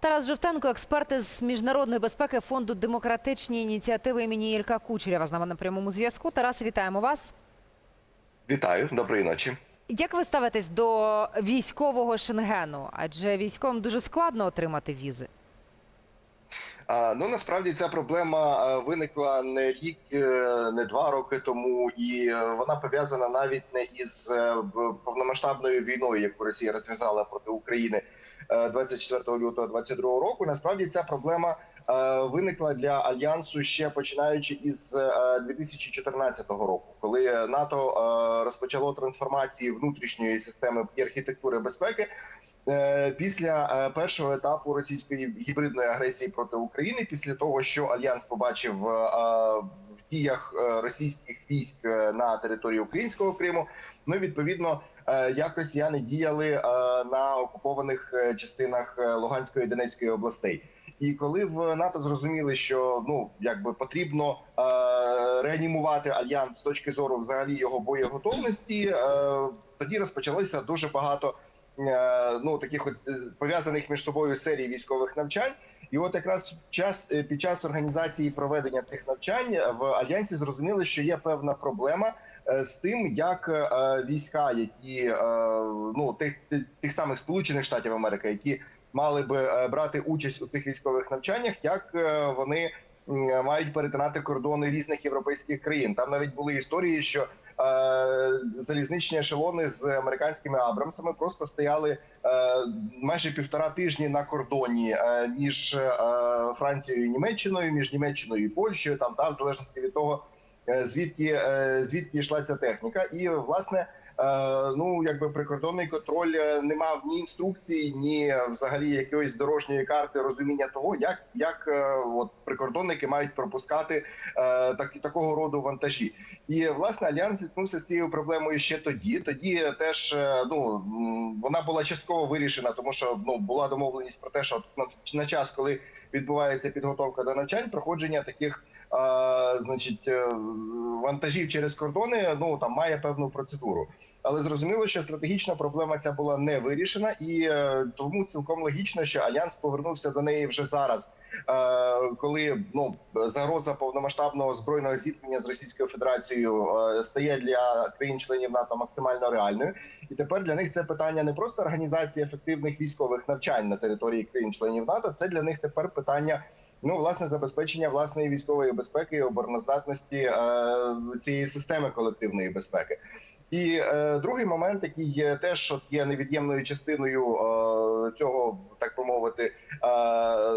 Тарас Жовтенко, експерт з міжнародної безпеки фонду демократичні ініціативи імені Ілька Кучерєва з нами на прямому зв'язку. Тарас, вітаємо вас. Вітаю, доброї ночі. Як ви ставитесь до військового шенгену? Адже військовим дуже складно отримати візи. Ну насправді ця проблема виникла не рік, е, не два роки тому, і е, вона пов'язана навіть не із е, повномасштабною війною, яку Росія розв'язала проти України 24 лютого 22 року. Насправді ця проблема е, виникла для альянсу ще починаючи із е, 2014 року, коли НАТО е, розпочало трансформацію внутрішньої системи і архітектури безпеки. Е, після е, першого етапу російської гібридної агресії проти України, після того, що альянс побачив е, діях е, російських військ е, на території українського Криму, ну і відповідно, е, як росіяни діяли на окупованих частинах Луганської і Донецької областей. І коли в НАТО зрозуміли, що ну якби потрібно е, реанімувати альянс з точки зору взагалі його боєготовності, е, тоді розпочалося дуже багато ну таких от е, пов'язаних між собою серій військових навчань. І от якраз в час е, під час організації проведення цих навчань е, в альянсі зрозуміли, що є певна проблема е, з тим, як е, війська, які е, ну тих тих- самих Сполучених Штатів Америки, які мали би е, брати участь у цих військових навчаннях, як е, вони мають перетинати кордони різних європейських країн. Там навіть були історії, що е, залізничні ешелони з американськими абрамсами просто стояли е, майже півтора тижні на кордоні е, між Францією і Німеччиною, між Німеччиною і Польщею, там та в залежності від того, звідки звідки йшла ця техніка, і власне. Е, Ну, якби прикордонний контроль е, не мав ні інструкцій, ні взагалі якоїсь дорожньої карти розуміння того, як, як е, от прикордонники мають пропускати так, такого роду вантажі. І власне альянс зіткнувся з цією проблемою ще тоді. Тоді теж ну вона була частково вирішена, тому що ну була домовленість про те, що на, на час, коли відбувається підготовка до навчань, проходження таких. Значить, е, вантажів через кордони ну там має певну процедуру, але зрозуміло, що стратегічна проблема ця була не вирішена, і е, тому цілком логічно, що альянс повернувся до неї вже зараз, е, коли ну загроза повномасштабного збройного зіткнення з Російською Федерацією стає для країн-членів НАТО максимально реальною. І тепер для них це питання не просто організації ефективних військових навчань на території країн-членів НАТО. Це для них тепер питання. Ну, власне, забезпечення власної військової безпеки і обороноздатності е, цієї системи колективної безпеки. І е, другий момент, який є теж от є невід'ємною частиною е, цього, так би мовити, е,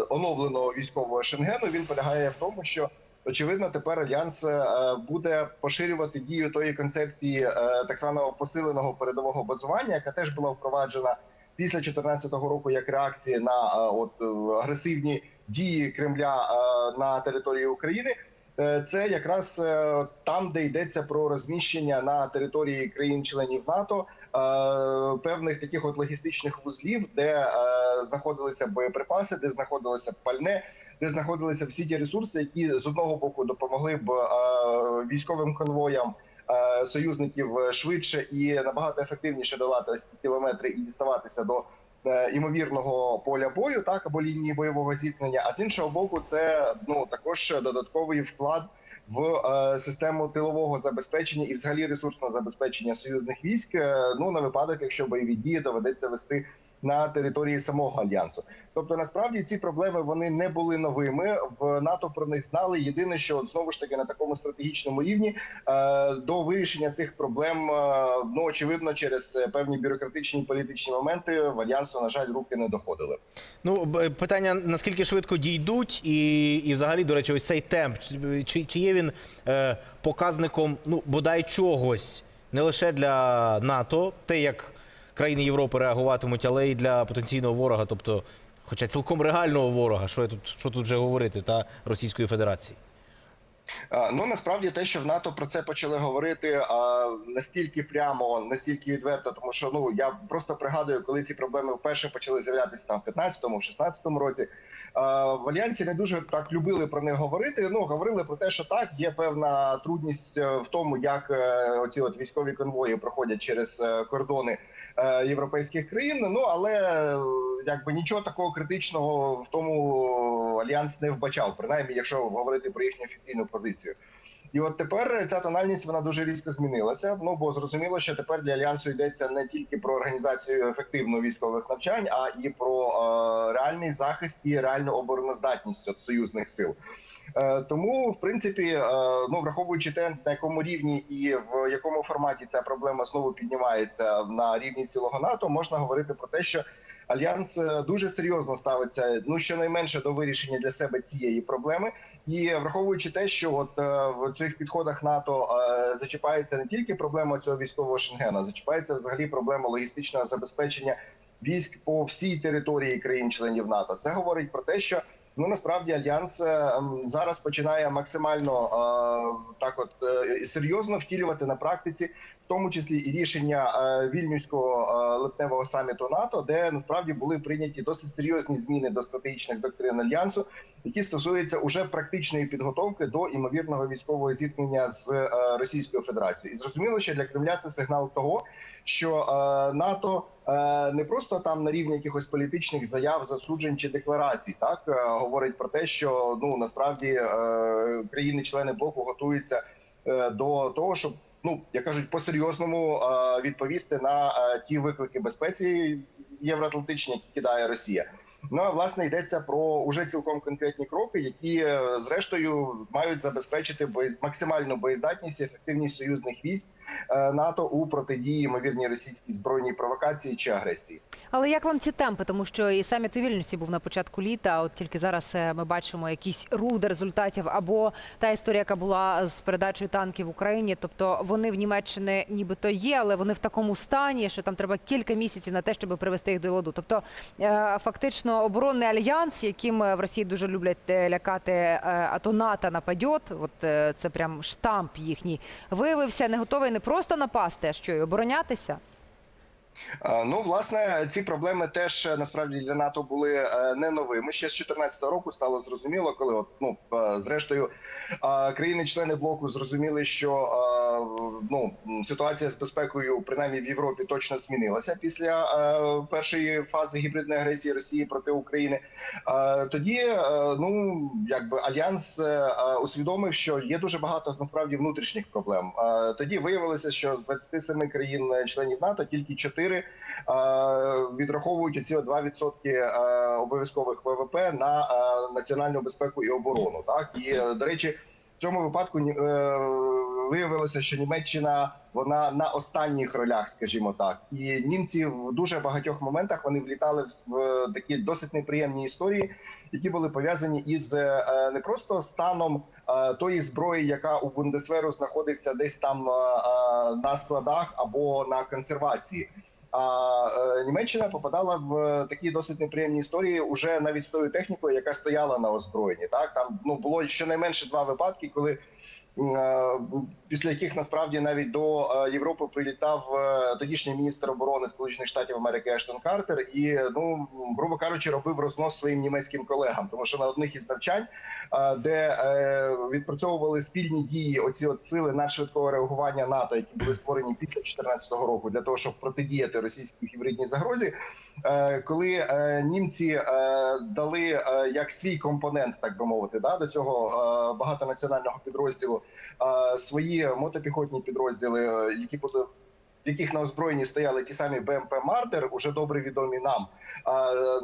оновленого військового шенгену, він полягає в тому, що очевидно тепер альянс е, буде поширювати дію тої концепції е, так званого посиленого передового базування, яка теж була впроваджена після 2014 року як реакція на е, от агресивні дії Кремля е, на території України. Е, Це якраз е, там, де йдеться про розміщення на території країн-членів НАТО певних таких от логістичних вузлів, де знаходилися боєприпаси, де знаходилося пальне, де знаходилися всі ті ресурси, які з одного боку допомогли б військовим конвоям. Союзників швидше і набагато ефективніше долати ось ці кілометри і діставатися до імовірного поля бою, так або лінії бойового зіткнення. А з іншого боку, це ну також додатковий вклад в е, систему тилового забезпечення і, взагалі, ресурсного забезпечення союзних військ. е, ну на випадок, якщо бойові дії доведеться вести на території самого альянсу. Тобто, насправді ці проблеми вони не були новими. В НАТО про них знали. Єдине, що знову ж таки на такому стратегічному рівні е, до вирішення цих проблем, е, ну очевидно, через е, певні бюрократичні політичні моменти в альянсу, на жаль, руки не доходили. Ну, питання наскільки швидко дійдуть, і, і взагалі, до речі, ось цей темп, чи- чи, є він показником ну, бодай чогось не лише для НАТО, те, як країни Європи реагуватимуть, але й для потенційного ворога, тобто, хоча цілком реального ворога, що, я тут, що тут вже говорити, та Російської Федерації. А, Ну насправді те, що в НАТО про це почали говорити а, настільки прямо, настільки відверто, тому що ну я просто пригадую, коли ці проблеми вперше почали з'являтися там в 15-му, 16-му році. А, в альянсі не дуже так любили про них говорити. Ну говорили про те, що так є певна трудність е, в тому, як е, оці от військові конвої проходять через е, кордони е, європейських країн. Ну але е, якби нічого такого критичного в тому альянс не вбачав, принаймні, якщо говорити про їхню офіційну позицію. І от тепер ця тональність вона дуже різко змінилася. Ну бо зрозуміло, що тепер для альянсу йдеться не тільки про організацію ефективно військових навчань, а і про е, реальний захист і реальну обороноздатність от союзних сил. Е, тому, в принципі, е, ну враховуючи те, на якому рівні і в якому форматі ця проблема знову піднімається на рівні цілого НАТО, можна говорити про те, що альянс е, дуже серйозно ставиться ну щонайменше до вирішення для себе цієї проблеми, і враховуючи те, що от е, в цих підходах НАТО е, зачіпається не тільки проблема цього військового шенгена, зачіпається взагалі проблема логістичного забезпечення військ по всій території країн-членів НАТО. Це говорить про те, що ну насправді альянс е, зараз починає максимально е, так, от е, серйозно втілювати на практиці, в тому числі і рішення вільнюського липневого саміту НАТО, де насправді були прийняті досить серйозні зміни до стратегічних доктрин альянсу, які стосуються уже практичної підготовки до імовірного військового зіткнення з Російською Федерацією. І зрозуміло, що для Кремля це сигнал того, що е, НАТО е, не просто там на рівні якихось політичних заяв, засуджень чи декларацій, так е, говорить про те, що ну насправді країни-члени блоку готуються до того, щоб ну як кажуть, по серйозному відповісти на ті виклики безпеці євроатлантичні, які кидає Росія. Ну а власне йдеться про уже цілком конкретні кроки, які е, зрештою мають забезпечити максимальну боєздатність і ефективність союзних військ е, НАТО у протидії ймовірній російській збройній провокації чи агресії. Але як вам ці темпи? Тому що і саміт у Вільнюсі був на початку літа. От тільки зараз е, ми бачимо якийсь рух до результатів, або та історія, яка була з передачею танків в Україні. Тобто вони в Німеччині нібито є, але вони в такому стані, що там треба кілька місяців на те, щоб привести їх до ладу. Тобто е, фактично оборонний альянс, яким е, в Росії дуже люблять лякати, е, а то НАТО нападьот, От це прям штамп їхній. Виявився не готовий не просто напасти, а що й оборонятися. Е, Ну, власне, ці проблеми теж е, насправді для НАТО були е, не новими. Ще з 2014 року стало зрозуміло, коли от ну зрештою країни-члени блоку зрозуміли, що ну ситуація з безпекою, принаймні в Європі, точно змінилася після першої фази гібридної агресії Росії проти України. Тоді ну якби альянс усвідомив, що є дуже багато насправді внутрішніх проблем. Тоді виявилося, що з 27 країн-членів НАТО тільки 4 е, відраховують оці 2% е, обов'язкових ВВП на е, національну безпеку і оборону. Так і до речі, в цьому випадку виявилося, що Німеччина вона на останніх ролях, скажімо так, і німці в дуже багатьох моментах вони влітали в, такі досить неприємні історії, які були пов'язані із не просто станом тої зброї, яка у Бундесверу знаходиться десь там на складах або на консервації. А е, Німеччина попадала в е, такі досить неприємні історії уже навіть з тою технікою, яка стояла на озброєнні. Так там ну було щонайменше два випадки, коли після яких насправді навіть до е, Європи прилітав е, тодішній міністр оборони Сполучених Штатів Америки Ештон Картер, і ну грубо кажучи, робив рознос своїм німецьким колегам, тому що на одних із навчань, е, де е, відпрацьовували спільні дії, оці от сили надшвидкого реагування НАТО, які були створені після 2014 року, для того, щоб протидіяти російській гібридній загрозі. Е, Коли е, німці е, дали як свій компонент, так би мовити, да, до цього багатонаціонального підрозділу свої мотопіхотні підрозділи, які були в яких на озброєнні стояли ті самі БМП Мартер, уже добре відомі нам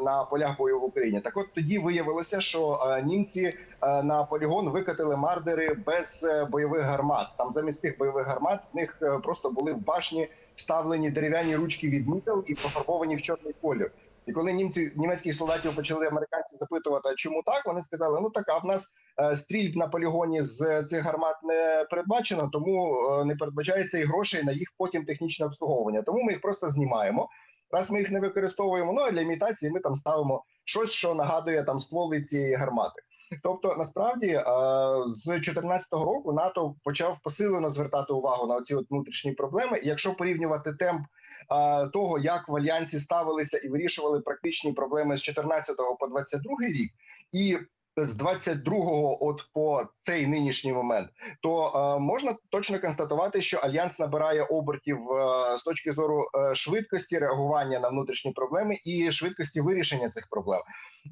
на полях бою в Україні. Так от тоді виявилося, що німці на полігон викатили мардери без бойових гармат. Там замість цих бойових гармат в них просто були в башні вставлені дерев'яні ручки від мітел і пофарбовані в чорний колір. І коли німці німецьких солдатів почали американці запитувати, чому так, вони сказали: ну так, а в нас е, стрільб на полігоні з цих гармат не передбачено, тому е, не передбачається і грошей на їх потім технічне обслуговування. Тому ми їх просто знімаємо. Раз ми їх не використовуємо, ну а для імітації ми там ставимо щось, що нагадує там стволи цієї гармати. Тобто, насправді е, з 2014 року НАТО почав посилено звертати увагу на ці внутрішні проблеми. Якщо порівнювати темп е, того, як в альянсі ставилися і вирішували практичні проблеми з 14 по 22 рік, і з 22-го от по цей нинішній момент, то е, можна точно констатувати, що альянс набирає обертів е, з точки зору е, швидкості реагування на внутрішні проблеми і швидкості вирішення цих проблем.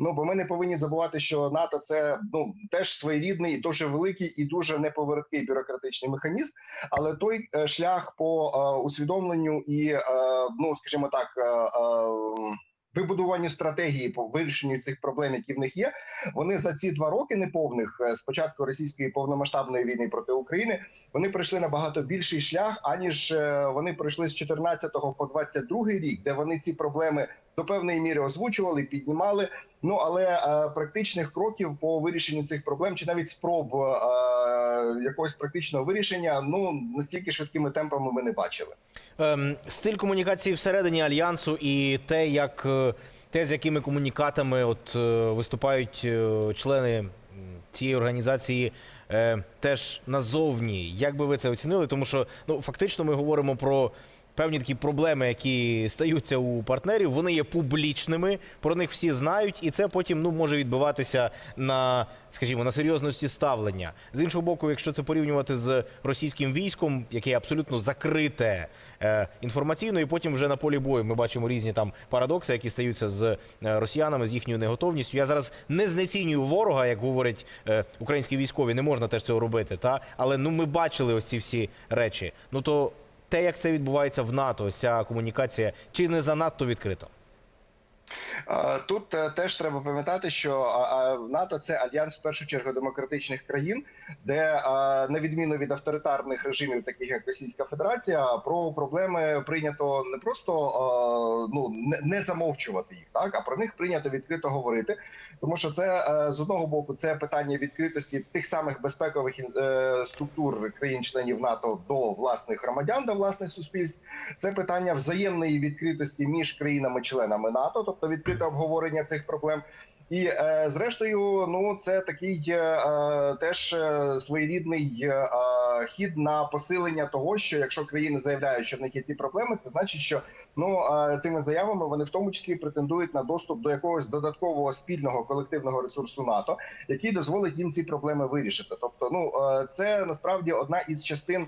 Ну бо ми не повинні забувати, що НАТО це ну теж своєрідний, дуже великий і дуже неповороткий бюрократичний механізм. Але той е, шлях по е, усвідомленню і е, ну скажімо так. Е, е, Вибудуванню стратегії по вирішенню цих проблем, які в них є, вони за ці два роки неповних спочатку початку російської повномасштабної війни проти України вони пройшли набагато більший шлях, аніж е, вони пройшли з 14 по 22 рік, де вони ці проблеми до певної міри озвучували, піднімали. Ну але е, практичних кроків по вирішенню цих проблем, чи навіть спроб е, якогось практичного вирішення, ну настільки швидкими темпами ми не бачили. Ем, стиль комунікації всередині альянсу і те, як е, те, з якими комунікатами от е, виступають е, члени цієї організації. Теж назовні, як би ви це оцінили? Тому що ну фактично ми говоримо про певні такі проблеми, які стаються у партнерів. Вони є публічними, про них всі знають, і це потім ну може відбиватися на, скажімо, на серйозності ставлення. З іншого боку, якщо це порівнювати з російським військом, яке абсолютно закрите е, інформаційно, і потім вже на полі бою ми бачимо різні там парадокси, які стаються з е, росіянами, з їхньою неготовністю. Я зараз не знецінюю ворога, як говорять е, українські військові, не можна теж цього робити. Та але ну ми бачили ось ці всі речі. Ну то те, як це відбувається в НАТО, ось ця комунікація, чи не занадто відкрито? Е, Тут е, теж треба пам'ятати, що а, НАТО це альянс в першу чергу демократичних країн, де на відміну від авторитарних режимів, таких як Російська Федерація, про проблеми прийнято не просто ну не, замовчувати їх, так а про них прийнято відкрито говорити, тому що це е, з одного боку це питання відкритості тих самих безпекових е, структур країн-членів НАТО до власних громадян, до власних суспільств. Це питання взаємної відкритості між країнами-членами НАТО, тобто відкрите обговорення цих проблем. І е, зрештою, ну це такий е, е, теж е, своєрідний е, е, хід на посилення того, що якщо країни заявляють, що в них є ці проблеми, це значить, що ну цими заявами вони в тому числі претендують на доступ до якогось додаткового спільного колективного ресурсу НАТО, який дозволить їм ці проблеми вирішити. Тобто, ну е, це насправді одна із частин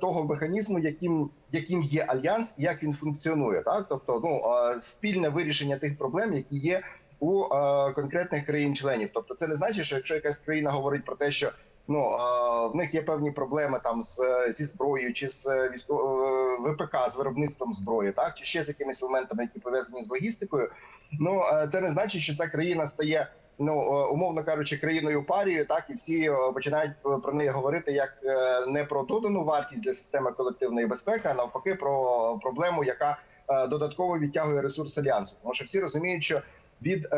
того механізму, яким яким є альянс, як він функціонує, так тобто, ну е, спільне вирішення тих проблем, які є у е, конкретних країн-членів. Тобто, це не значить, що якщо якась країна говорить про те, що ну е, в них є певні проблеми там з е, зі зброєю, чи з е, військо е, ВПК з виробництвом зброї, так чи ще з якимись моментами, які пов'язані з логістикою. Ну е, це не значить, що ця країна стає. Ну е, умовно кажучи, країною парією, так і всі е, починають е, про неї говорити як не про додану вартість для системи колективної безпеки, а навпаки, про проблему, яка додатково відтягує ресурс альянсу. Тому що всі розуміють, що від е,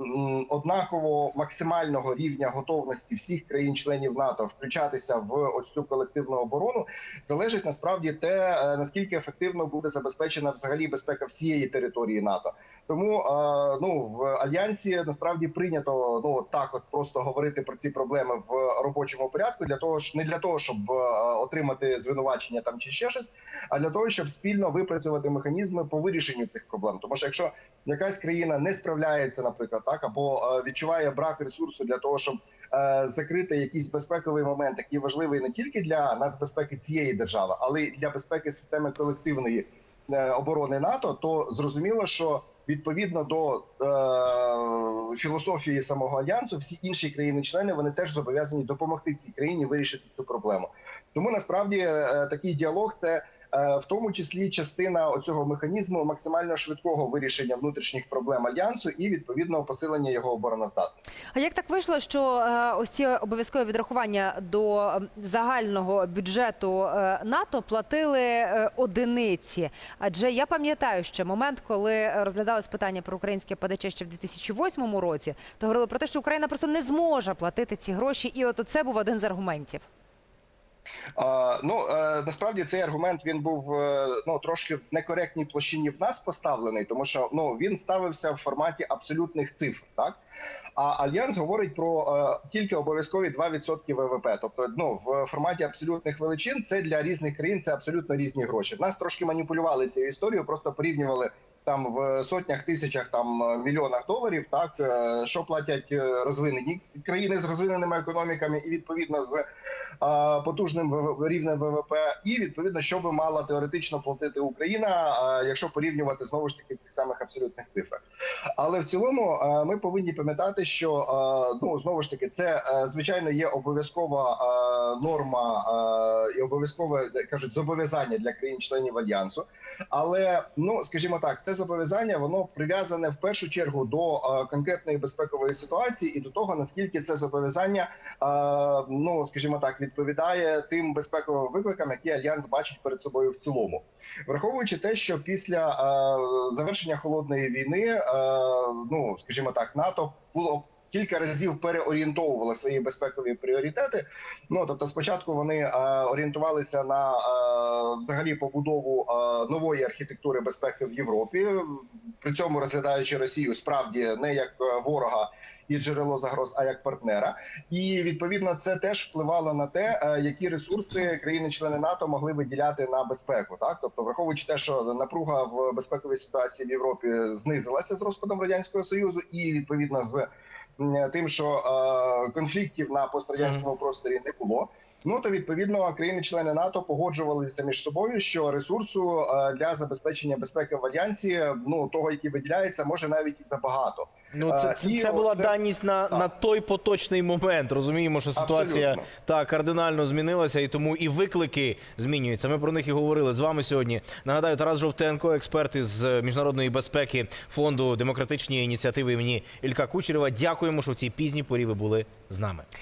м, однаково максимального рівня готовності всіх країн-членів НАТО включатися в ось цю колективну оборону залежить насправді те, е, наскільки ефективно буде забезпечена взагалі безпека всієї території НАТО. Тому е, ну в альянсі насправді прийнято ну так, от просто говорити про ці проблеми в робочому порядку, для того ж не для того, щоб е, отримати звинувачення там чи ще щось, а для того, щоб спільно випрацювати механізми по вирішенню цих проблем. Тому що якщо якась країна не справляється, наприклад, так або е, відчуває брак ресурсу для того, щоб е, закрити якийсь безпековий момент, який важливий не тільки для нацбезпеки цієї держави, але й для безпеки системи колективної е, оборони НАТО, то зрозуміло, що відповідно до е, філософії самого альянсу, всі інші країни-члени вони теж зобов'язані допомогти цій країні вирішити цю проблему. Тому насправді е, такий діалог це. Е, В тому числі частина оцього механізму максимально швидкого вирішення внутрішніх проблем альянсу і відповідного посилення його обороноздатності. А як так вийшло, що е, ось ці обов'язкові відрахування до загального бюджету е, НАТО платили одиниці? Адже я пам'ятаю ще момент, коли розглядалось питання про українське ПДЧ ще в 2008 році, то говорили про те, що Україна просто не зможе платити ці гроші, і от це був один з аргументів. Ну е, насправді цей аргумент він був е, ну трошки в некоректній площині в нас поставлений, тому що ну він ставився в форматі абсолютних цифр, так а альянс говорить про е, тільки обов'язкові 2% ВВП. Тобто, ну в форматі абсолютних величин це для різних країн це абсолютно різні гроші. Нас трошки маніпулювали цією історією, просто порівнювали. Там в сотнях тисячах там е, мільйонах доларів, так е, що платять е, розвинені країни з розвиненими економіками, і відповідно з потужним рівнем ВВП, і відповідно, що би мала теоретично платити Україна, а, якщо порівнювати знову ж таки в цих самих абсолютних цифрах. Але в цілому ми повинні пам'ятати, що ну знову ж таки це звичайно є обов'язкова норма і обов'язкове кажуть зобов'язання для країн-членів альянсу. Але ну скажімо так, це зобов'язання воно прив'язане в першу чергу до конкретної безпекової ситуації і до того наскільки це зобов'язання, ну скажімо так, відповідає тим безпековим викликам, які альянс бачить перед собою в цілому, враховуючи те, що після завершення холодної війни, ну скажімо так, НАТО було. Кілька разів переорієнтовували свої безпекові пріоритети. Ну тобто, спочатку вони е, орієнтувалися на е, взагалі побудову е, нової архітектури безпеки в Європі, при цьому розглядаючи Росію справді не як ворога і джерело загроз, а як партнера. І відповідно це теж впливало на те, які ресурси країни-члени НАТО могли виділяти на безпеку. Так, тобто, враховуючи те, що напруга в безпековій ситуації в Європі знизилася з розпадом радянського союзу, і відповідно з тим, що е, конфліктів на пострадянському просторі не було. Ну то відповідно країни-члени НАТО погоджувалися між собою, що ресурсу е, для забезпечення безпеки в альянсі, ну того, який виділяється, може навіть і забагато. Ну, це, Е, це, це була це... даність на, так. на той поточний момент. Розуміємо, що ситуація Абсолютно. так кардинально змінилася, і тому і виклики змінюються. Ми про них і говорили з вами сьогодні. Нагадаю, Тарас Жовтенко, експерт із міжнародної безпеки фонду демократичні ініціативи імені Ілька Кучерєва. Дякуємо, що в цій пізній порі ви були з нами.